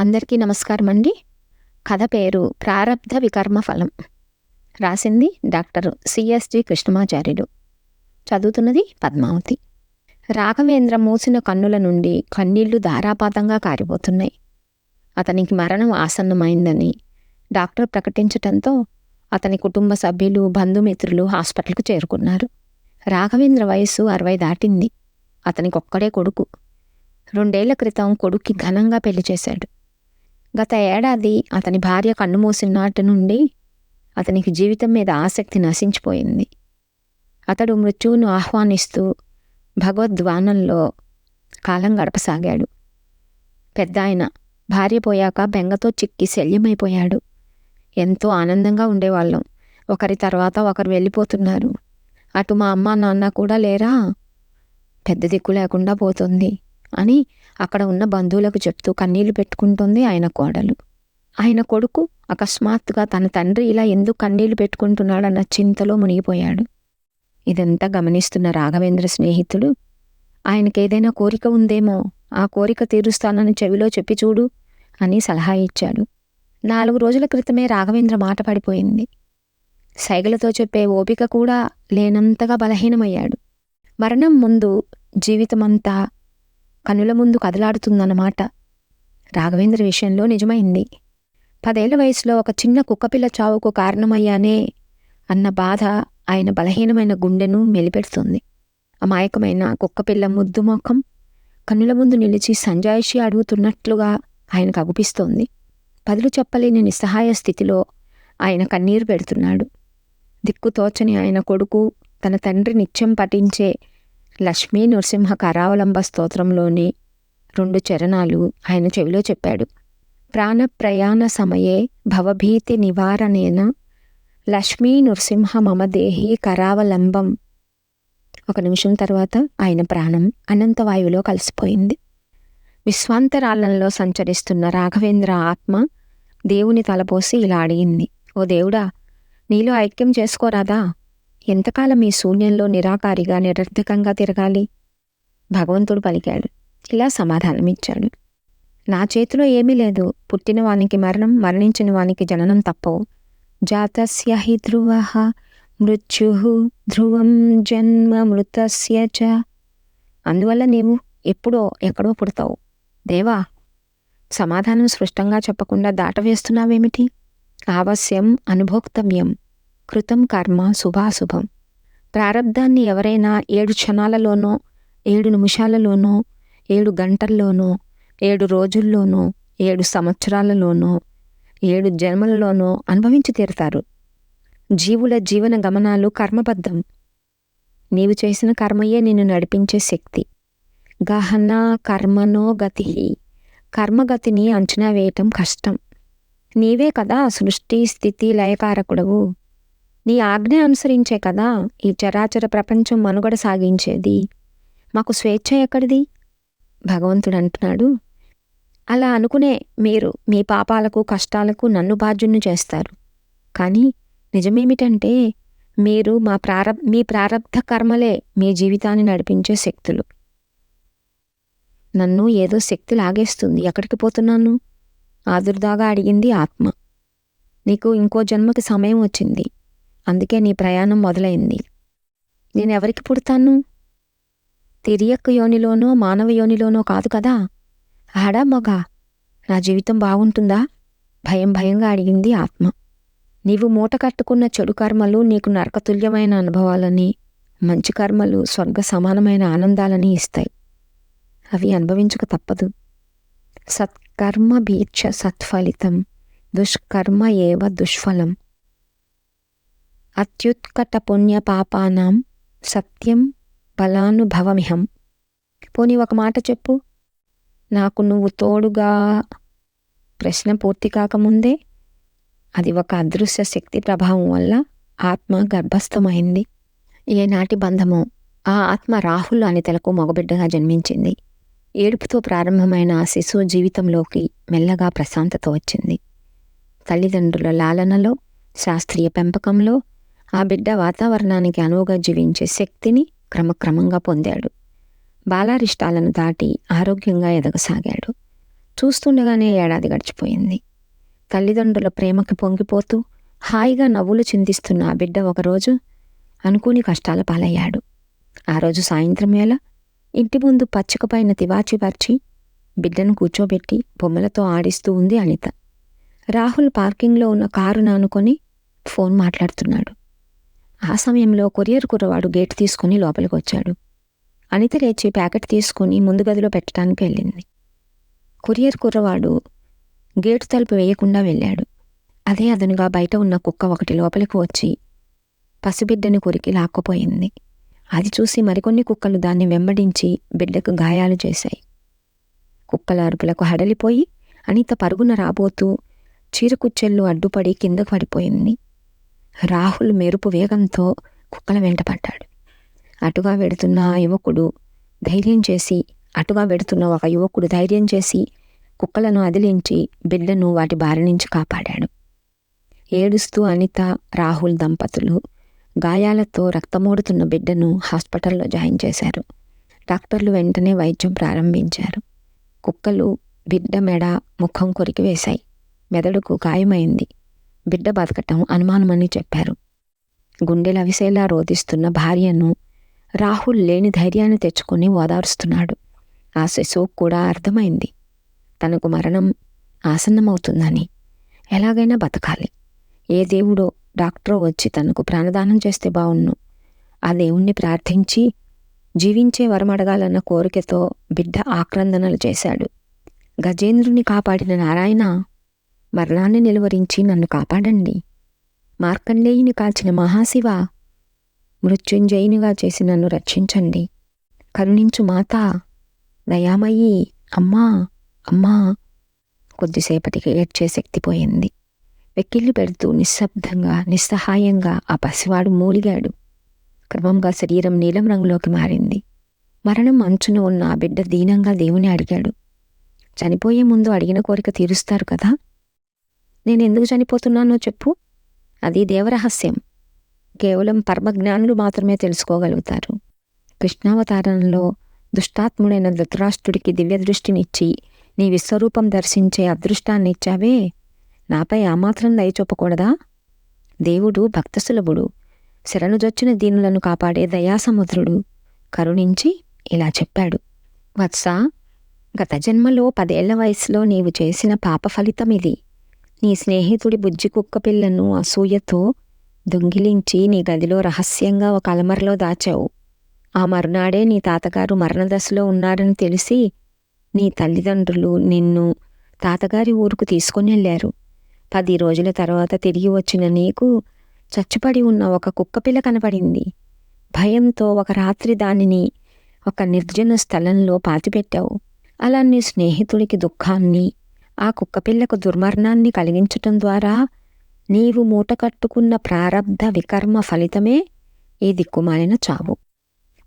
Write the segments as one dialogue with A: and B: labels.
A: అందరికీ నమస్కారం అండి కథ పేరు ప్రారబ్ధ వికర్మ ఫలం. రాసింది డాక్టర్ సిఎస్జి కృష్ణమాచార్యుడు చదువుతున్నది పద్మావతి. రాఘవేంద్ర మూసిన కన్నుల నుండి కన్నీళ్ళు ధారాపాతంగా కారిపోతున్నాయి. అతనికి మరణం ఆసన్నమైందని డాక్టర్ ప్రకటించటంతో అతని కుటుంబ సభ్యులు బంధుమిత్రులు హాస్పిటల్కు చేరుకున్నారు. రాఘవేంద్ర వయస్సు అరవై దాటింది. అతనికి ఒక్కడే కొడుకు. రెండేళ్ళ క్రితం కొడుక్కి ఘనంగా పెళ్ళి చేశాడు. గత ఏడాది అతని భార్య కన్నుమూసిన నాటి నుండి అతనికి జీవితం మీద ఆసక్తి నశించిపోయింది. అతడు మృత్యువును ఆహ్వానిస్తూ భగవద్వానంలో కాలం గడపసాగాడు. పెద్ద ఆయన భార్య పోయాక బెంగతో చిక్కి శల్యమైపోయాడు. ఎంతో ఆనందంగా ఉండేవాళ్ళం. ఒకరి తర్వాత ఒకరు వెళ్ళిపోతున్నారు. అటు మా అమ్మ నాన్న కూడా లేరా? పెద్ద దిక్కు లేకుండా పోతుంది. అని అక్కడ ఉన్న బంధువులకు చెప్తూ కన్నీళ్ళు పెట్టుకుంటుంది ఆయన కోడలు. ఆయన కొడుకు అకస్మాత్తుగా తన తండ్రి ఇలా ఎందుకు కన్నీళ్ళు పెట్టుకుంటున్నాడన్న చింతలో మునిగిపోయాడు. ఇదంతా గమనిస్తున్న రాఘవేంద్ర స్నేహితుడు ఆయనకేదైనా కోరిక ఉందేమో ఆ కోరిక తీరుస్తానని చెవిలో చెప్పి చూడు అని సలహా ఇచ్చాడు. నాలుగు రోజుల క్రితమే రాఘవేంద్ర మాట పడిపోయింది. సైగలతో చెప్పే ఓపిక కూడా లేనంతగా బలహీనమయ్యాడు. మరణం ముందు జీవితమంతా కనుల ముందు కదలాడుతుందన్నమాట. రాఘవేంద్ర విషయంలో నిజమైంది. పదేళ్ళ వయసులో ఒక చిన్న కుక్కపిల్ల చావుకు కారణమయ్యానే అన్న బాధ ఆయన బలహీనమైన గుండెను మెలిపెడుతుంది. అమాయకమైన కుక్కపిల్ల ముద్దు ముఖం కన్నుల ముందు నిలిచి సంజాయిషి అడుగుతున్నట్లుగా ఆయనకు అగుపిస్తోంది. పదులు చెప్పలేని నిస్సహాయ స్థితిలో ఆయన కన్నీరు పెడుతున్నాడు. దిక్కుతోచని ఆయన కొడుకు తన తండ్రి నిత్యం పఠించే లక్ష్మీ నృసింహ కరావలంబ స్తోత్రంలోని రెండు చరణాలు ఆయన చెవిలో చెప్పాడు. ప్రాణ ప్రయాణ సమయే భవభీతి నివారణేన లక్ష్మీ నృసింహ మమ దేహి కరావలంబం. ఒక నిమిషం తర్వాత ఆయన ప్రాణం అనంతవాయువులో కలిసిపోయింది. విశ్వాంతరాలంలో సంచరిస్తున్న రాఘవేంద్ర ఆత్మ దేవుని తలపోసి ఇలా అడిగింది ఓ దేవుడా నీలో ఐక్యం చేసుకోరాదా? ఎంతకాలం ఈ శూన్యంలో నిరాకారిగా నిరర్ధకంగా తిరగాలి? భగవంతుడు పలికాడు. ఇలా సమాధానమిచ్చాడు. నా చేతిలో ఏమీ లేదు. పుట్టిన వానికి మరణం మరణించిన వానికి జననం తప్పవు. జాతస్య హి ధ్రువ మృత్యు ధ్రువం జన్మ మృతస్య చ. అందువల్ల నీవు ఎప్పుడో ఎక్కడో పుడతావు. దేవా సమాధానం స్పష్టంగా చెప్పకుండా దాటవేస్తున్నావేమిటి? ఆవశ్యం అనుభోక్తవ్యం. కృతం కర్మ శుభాశుభం. ప్రారంధాన్ని ఎవరైనా ఏడు క్షణాలలోనో ఏడు నిమిషాలలోనో ఏడు గంటల్లోనో ఏడు రోజుల్లోనో ఏడు సంవత్సరాలలోనో ఏడు జన్మలలోనో అనుభవించి తీరుతారు. జీవుల జీవన గమనాలు కర్మబద్ధం. నీవు చేసిన కర్మయే నిన్ను నడిపించే శక్తి. గహన కర్మనో గతి. కర్మగతిని అంచనా వేయటం కష్టం. నీవే కదా సృష్టి స్థితి లయకారకుడవు. నీ ఆజ్ఞ అనుసరించే కదా ఈ చరాచర ప్రపంచం మనుగడ సాగించేది. మాకు స్వేచ్ఛ ఎక్కడిది? భగవంతుడు అంటున్నాడు. అలా అనుకునే మీరు మీ పాపాలకు కష్టాలకు నన్ను బాధ్యుణ్ణి చేస్తారు. కానీ నిజమేమిటంటే మీరు మా ప్రారబ్ మీ ప్రారంధ కర్మలే మీ జీవితాన్ని నడిపించే శక్తులు. నన్ను ఏదో శక్తి లాగేస్తుంది. ఎక్కడికి పోతున్నాను? ఆదుర్దాగా అడిగింది ఆత్మ. నీకు ఇంకో జన్మకి సమయం వచ్చింది. అందుకే నీ ప్రయాణం మొదలైంది. నేనెవరికి పుడతాను? తిరియక్ యోనిలోనో మానవ యోనిలోనో కాదు కదా? ఆడా మగ నా జీవితం బాగుంటుందా? భయం భయంగా అడిగింది ఆత్మ. నీవు మూట కట్టుకున్న చెడు కర్మలు నీకు నరకతుల్యమైన అనుభవాలని మంచి కర్మలు స్వర్గ సమానమైన ఆనందాలని ఇస్తాయి. అవి అనుభవించక తప్పదు. సత్కర్మ భీక్ష సత్ఫలితం దుష్కర్మ ఏవ దుష్ఫలం. అత్యుత్కట సత్యం బలానుభవమిహం. పోనీ ఒక మాట చెప్పు. నాకు నువ్వు తోడుగా ప్రశ్న పూర్తి కాకముందే అది ఒక అదృశ్య శక్తి ప్రభావం వల్ల ఆత్మ గర్భస్థమైంది. ఏనాటి బంధమో ఆ ఆత్మ రాహుల్ అనితలకు మగబిడ్డగా జన్మించింది. ఏడుపుతో ప్రారంభమైన ఆ శిశువు జీవితంలోకి మెల్లగా ప్రశాంతత వచ్చింది. తల్లిదండ్రుల లాలనలో శాస్త్రీయ పెంపకంలో ఆ బిడ్డ వాతావరణానికి అనువుగా జీవించే శక్తిని క్రమక్రమంగా పొందాడు. బాలారిష్టాలను దాటి ఆరోగ్యంగా ఎదగసాగాడు. చూస్తుండగానే ఏడాది గడిచిపోయింది. తల్లిదండ్రుల ప్రేమకి పొంగిపోతూ హాయిగా నవ్వులు చిందిస్తున్న ఆ బిడ్డ ఒకరోజు అనుకోని కష్టాల పాలయ్యాడు. ఆ రోజు సాయంత్రం వేళ ఇంటి ముందు పచ్చికపైన తివాచి పరిచి బిడ్డను కూర్చోబెట్టి బొమ్మలతో ఆడిస్తూ ఉంది అనిత. రాహుల్ పార్కింగ్లో ఉన్న కారు నానుకొని ఫోన్ మాట్లాడుతున్నాడు. ఆ సమయంలో కొరియర్ కుర్రవాడు గేట్ తీసుకుని లోపలికి వచ్చాడు అనిత లేచి ప్యాకెట్ తీసుకుని ముందు గదిలో పెట్టడానికి వెళ్ళింది. కొరియర్ కుర్రవాడు గేటు తలుపు వేయకుండా వెళ్ళాడు. అదే అదనుగా బయట ఉన్న కుక్క ఒకటి లోపలికి వచ్చి పసిబిడ్డని కొరికి లాక్కుపోయింది. అది చూసి మరికొన్ని కుక్కలు దాన్ని వెంబడించి బిడ్డకు గాయాలు చేశాయి. కుక్కల అరుపులకు హడలిపోయి అనిత పరుగున రాబోతూ చీరకుచ్చెళ్ళు అడ్డుపడి కిందకు పడిపోయింది. రాహుల్ మెరుపు వేగంతో కుక్కల వెంట పడ్డాడు. అటుగా వెడుతున్న ఆ యువకుడు ధైర్యం చేసి అటుగా వెడుతున్న ఒక యువకుడు ధైర్యం చేసి కుక్కలను అదిలించి బిడ్డను వాటి బారి నుంచి కాపాడాడు. ఏడుస్తూ అనిత రాహుల్ దంపతులు గాయాలతో రక్తమోడుతున్న బిడ్డను హాస్పిటల్లో జాయిన్ చేశారు. డాక్టర్లు వెంటనే వైద్యం ప్రారంభించారు. కుక్కలు బిడ్డ మెడ ముఖం కొరికి వేశాయి మెదడుకు గాయమైంది. బిడ్డ బతకటం అనుమానమని చెప్పారు. గుండెల విసేలా రోధిస్తున్న భార్యను రాహుల్ లేని ధైర్యాన్ని తెచ్చుకుని ఓదారుస్తున్నాడు. ఆ శిశువుకు కూడా అర్థమైంది. తనకు మరణం ఆసన్నమవుతుందని. ఎలాగైనా బతకాలి. ఏ దేవుడో డాక్టరో వచ్చి తనకు ప్రాణదానం చేస్తే బావున్ను. ఆ దేవుణ్ణి ప్రార్థించి జీవించే వరమడగాలన్న కోరికతో బిడ్డ ఆక్రందనలు చేశాడు. గజేంద్రుని కాపాడిన నారాయణ మరణాన్ని నిలువరించి నన్ను కాపాడండి. మార్కండేయుని కాల్చిన మహాశివ మృత్యుంజయునిగా చేసి నన్ను రక్షించండి. కరుణించు మాత దయామయ్యి అమ్మా అమ్మా. కొద్దిసేపటికి ఏడ్చే శక్తి పోయింది. వెక్కిళ్ళు పెడుతూ నిశ్శబ్దంగా నిస్సహాయంగా ఆ పసివాడు మూలిగాడు. క్రమంగా శరీరం నీలం రంగులోకి మారింది. మరణం అంచున ఉన్న ఆ బిడ్డ దీనంగా దేవుని అడిగాడు. చనిపోయే ముందు అడిగిన కోరిక తీరుస్తారు కదా? నేను ఎందుకు చనిపోతున్నానో చెప్పు. అది దేవరహస్యం. కేవలం పరమజ్ఞానులు మాత్రమే తెలుసుకోగలుగుతారు. కృష్ణావతారంలో దుష్టాత్ముడైన ధృతరాష్ట్రుడికి దివ్య దృష్టినిచ్చి నీ విశ్వరూపం దర్శించే అదృష్టాన్ని ఇచ్చావే నాపై ఆ మాత్రం దయ చూపకూడదా? దేవుడు భక్తసులభుడు శరణుజొచ్చిన దీనులను కాపాడే దయాసముద్రుడు. కరుణించి ఇలా చెప్పాడు. వత్స గత జన్మలో పదేళ్ళ వయసులో నీవు చేసిన పాప ఫలితం ఇది నీ స్నేహితుడి బుజ్జి కుక్క పిల్లను అసూయతో దొంగిలించి నీ గదిలో రహస్యంగా ఒక అలమరలో దాచావు. ఆ మరునాడే నీ తాతగారు మరణదశలో ఉన్నారని తెలిసి నీ తల్లిదండ్రులు నిన్ను తాతగారి ఊరుకు తీసుకుని వెళ్ళారు. పది రోజుల తర్వాత తిరిగి వచ్చిన నీకు చచ్చుపడి ఉన్న ఒక కుక్కపిల్ల కనపడింది. భయంతో ఒక రాత్రి దానిని ఒక నిర్జన స్థలంలో పాతిపెట్టావు. అలా నీ స్నేహితుడికి దుఃఖాన్ని ఆ కుక్కపిల్లకు దుర్మరణాన్ని కలిగించటం ద్వారా నీవు మూటకట్టుకున్న ప్రారబ్ధ వికర్మ ఫలితమే ఈ దిక్కుమాలిన చావు.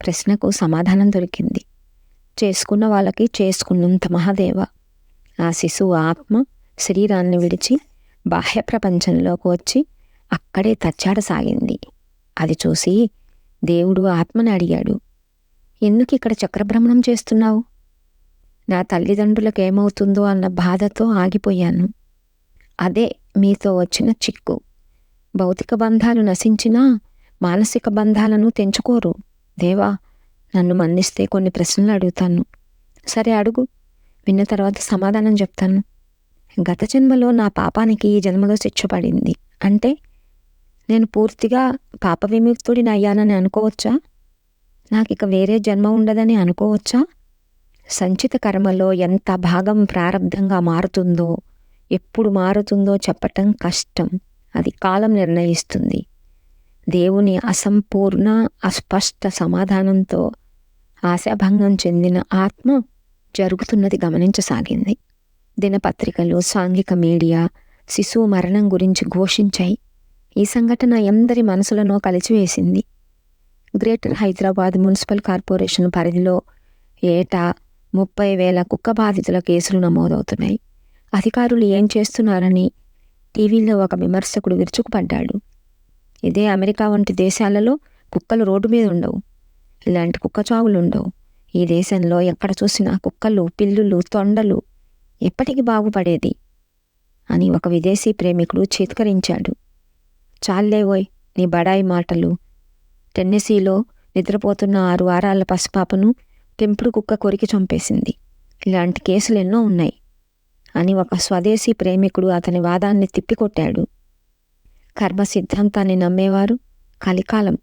A: ప్రశ్నకు సమాధానం దొరికింది. చేసుకున్న వాళ్ళకి చేసుకున్నంత మహాదేవ. ఆ శిశువు ఆత్మ శరీరాన్ని విడిచి బాహ్య ప్రపంచంలోకి వచ్చి అక్కడే తచ్చాడసాగింది అది చూసి దేవుడు ఆత్మని అడిగాడు. ఎందుకు ఇక్కడ చక్రభ్రమణం చేస్తున్నావు? నా తల్లిదండ్రులకు ఏమవుతుందో అన్న బాధతో ఆగిపోయాను. అదే మీతో వచ్చిన చిక్కు. భౌతిక బంధాలు నశించినా మానసిక బంధాలను తెంచుకోరు. దేవా నన్ను మన్నిస్తే కొన్ని ప్రశ్నలు అడుగుతాను. సరే అడుగు. విన్న తర్వాత సమాధానం చెప్తాను. గత జన్మలో నా పాపానికి ఈ జన్మలో శిక్ష పడింది. అంటే నేను పూర్తిగా పాప విముక్తుడిని అయ్యానని అనుకోవచ్చా? నాకు ఇక వేరే జన్మ ఉండదని అనుకోవచ్చా? సంచిత కర్మలో ఎంత భాగం ప్రారంధంగా మారుతుందో ఎప్పుడు మారుతుందో చెప్పటం కష్టం. అది కాలం నిర్ణయిస్తుంది. దేవుని అసంపూర్ణ అస్పష్ట సమాధానంతో ఆశాభంగం చెందిన ఆత్మ జరుగుతున్నది గమనించసాగింది. దినపత్రికలు సాంఘిక మీడియా శిశువు మరణం గురించి ఘోషించాయి. ఈ సంఘటన ఎందరి మనసులను కలిచివేసింది గ్రేటర్ హైదరాబాద్ మున్సిపల్ కార్పొరేషన్ పరిధిలో ఏటా ముప్పై వేల కుక్క బాధితుల కేసులు నమోదవుతున్నాయి. అధికారులు ఏం చేస్తున్నారని టీవీలో ఒక విమర్శకుడు విరుచుకుపడ్డాడు. ఇదే అమెరికా వంటి దేశాలలో కుక్కలు రోడ్డు మీద ఉండవు. ఇలాంటి కుక్క చావులు ఉండవు. ఈ దేశంలో ఎక్కడ చూసినా కుక్కలు పిల్లులు తొండలు ఎప్పటికి బాగుపడేది అని ఒక విదేశీ ప్రేమికుడు చీత్కరించాడు. చాలేవోయ్ నీ బడాయి మాటలు. టెన్నెసీలో నిద్రపోతున్న ఆరు వారాల పసిపాపను పెంపుడు కుక్క కొరికి చంపేసింది. ఇలాంటి కేసులు ఎన్నో ఉన్నాయి. అని ఒక స్వదేశీ ప్రేమికుడు అతని వాదాన్ని తిప్పికొట్టాడు. కర్మ సిద్ధాంతాన్ని నమ్మేవారు కలికాలం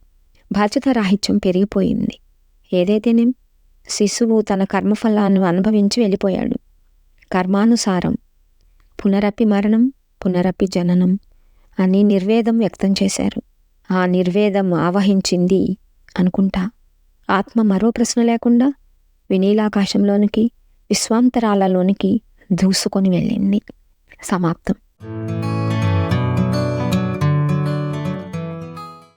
A: బాధ్యతారాహిత్యం పెరిగిపోయింది. ఏదైతేనేం శిశువు తన కర్మఫలాన్ని అనుభవించి వెళ్ళిపోయాడు. కర్మానుసారం పునరపి మరణం పునరపి జననం అని నిర్వేదం వ్యక్తం చేశారు. ఆ నిర్వేదం ఆవహించింది అనుకుంటా. ఆత్మ మరో ప్రశ్న లేకుండా వినీలాకాశంలోనికి విశ్వాంతరాలలోనికి దూసుకొని వెళ్ళింది. సమాప్తం.